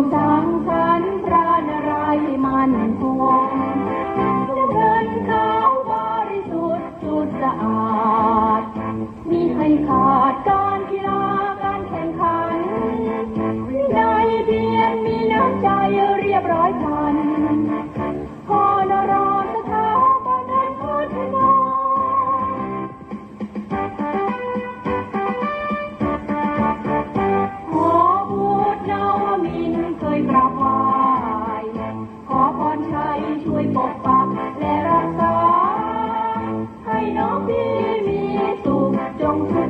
กันรวมทั้งขันพระนารายมันคงจะเดินเขาบริสุทธิ์จุดสะอาด มีให้ขาดการกีฬาการแข่งขันวินัยเพียรมีน้ำใจเรียบร้อยค่ะ วยปกปักและรักษาให้น้องพี่มีสุขจงทุก